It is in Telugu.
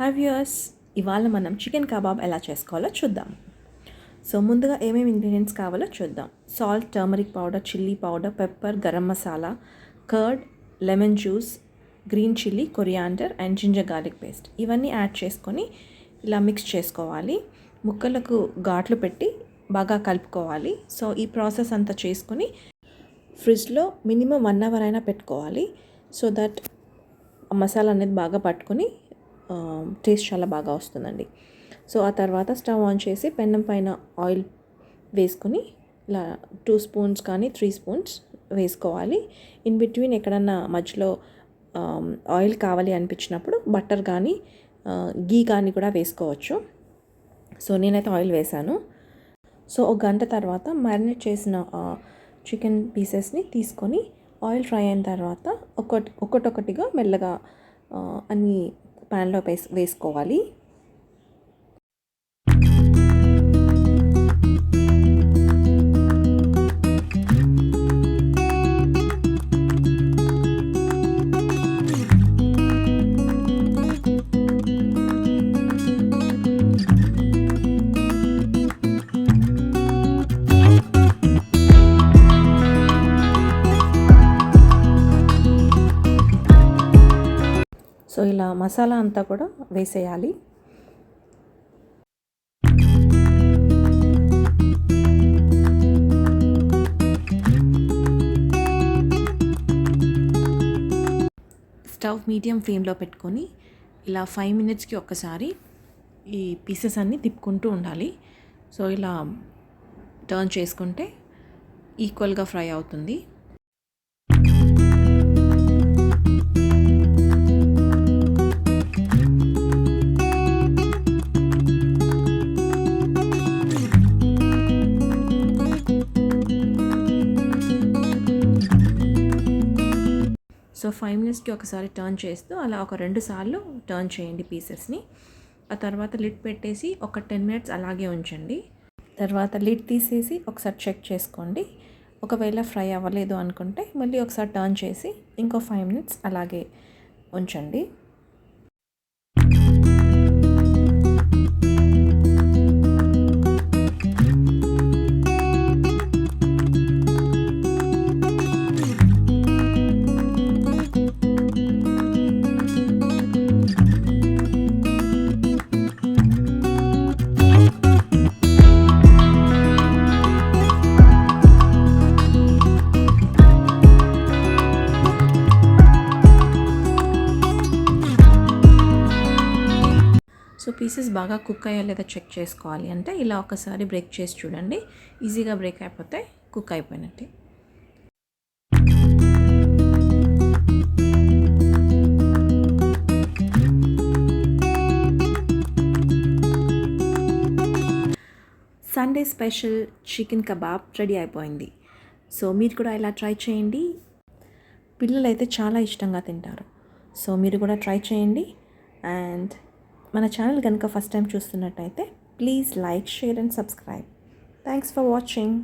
హాయ్ వ్యూయర్స్ ఇవాళ మనం చికెన్ కబాబ్ ఎలా చేసుకోవాలో చూద్దాం. సో ముందుగా ఏమేమి ఇంగ్రీడియంట్స్ కావాలో చూద్దాం. Salt turmeric powder chilli powder pepper garam masala curd lemon juice green chilli coriander and ginger garlic paste. ఇవన్నీ యాడ్ చేసుకొని ఇలా మిక్స్ చేసుకోవాలి. ముక్కలకు ఘాట్లు పెట్టి బాగా కలుపుకోవాలి. సో ఈ ప్రాసెస్ అంతా చేసుకొని ఫ్రిడ్జ్లో మినిమం వన్ అవర్ అయినా పెట్టుకోవాలి. సో దట్ ఆ మసాలా అనేది బాగా పట్టుకొని టేస్ట్ చాలా బాగా వస్తుందండి. సో ఆ తర్వాత స్టవ్ ఆన్ చేసి పెన్నం పైన ఆయిల్ వేసుకొని ఇలా టూ స్పూన్స్ కానీ త్రీ స్పూన్స్ వేసుకోవాలి. ఇన్ బిట్వీన్ ఎక్కడన్నా మధ్యలో ఆయిల్ కావాలి అనిపించినప్పుడు బటర్ కానీ గీ కానీ కూడా వేసుకోవచ్చు. సో నేనైతే ఆయిల్ వేసాను సో ఒక గంట తర్వాత మ్యారినేట్ చేసిన చికెన్ పీసెస్ని తీసుకొని ఆయిల్ ఫ్రై అయిన తర్వాత ఒకటి ఒకటొకటిగా మెల్లగా అన్ని ప్యాన్లో వేసుకోవాలి. సో ఇలా మసాలా అంతా కూడా వేసేయాలి. స్టవ్ మీడియం ఫ్లేమ్లో పెట్టుకొని ఇలా ఫైవ్ మినిట్స్కి ఒక్కసారి ఈ పీసెస్ అన్నీ తిప్పుకుంటూ ఉండాలి. సో ఇలా టర్న్ చేసుకుంటే ఈక్వల్గా ఫ్రై అవుతుంది. సో ఫైవ్ మినిట్స్కి ఒకసారి టర్న్ చేస్తూ అలా ఒక రెండు సార్లు టర్న్ చేయండి పీసెస్ని. ఆ తర్వాత లిడ్ పెట్టేసి ఒక టెన్ మినిట్స్ అలాగే ఉంచండి. తర్వాత లిడ్ తీసేసి ఒకసారి చెక్ చేసుకోండి. ఒకవేళ ఫ్రై అవ్వలేదు అనుకుంటే మళ్ళీ ఒకసారి టర్న్ చేసి ఇంకో ఫైవ్ మినిట్స్ అలాగే ఉంచండి. పీసెస్ బాగా కుక్ అయ్యా లేదా చెక్ చేసుకోవాలి. అంటే ఇలా ఒకసారి బ్రేక్ చేసి చూడండి. ఈజీగా బ్రేక్ అయిపోతే కుక్ అయిపోయినట్టే. Sunday special chicken kebab ready అయిపోయింది. సో మీరు కూడా ఇలా ట్రై చేయండి. పిల్లలు అయితే చాలా ఇష్టంగా తింటారు. సో మీరు కూడా ట్రై చేయండి. అండ్ మన ఛానల్ కనుక ఫస్ట్ టైం చూస్తున్నట్టయితే please like share and subscribe thanks for watching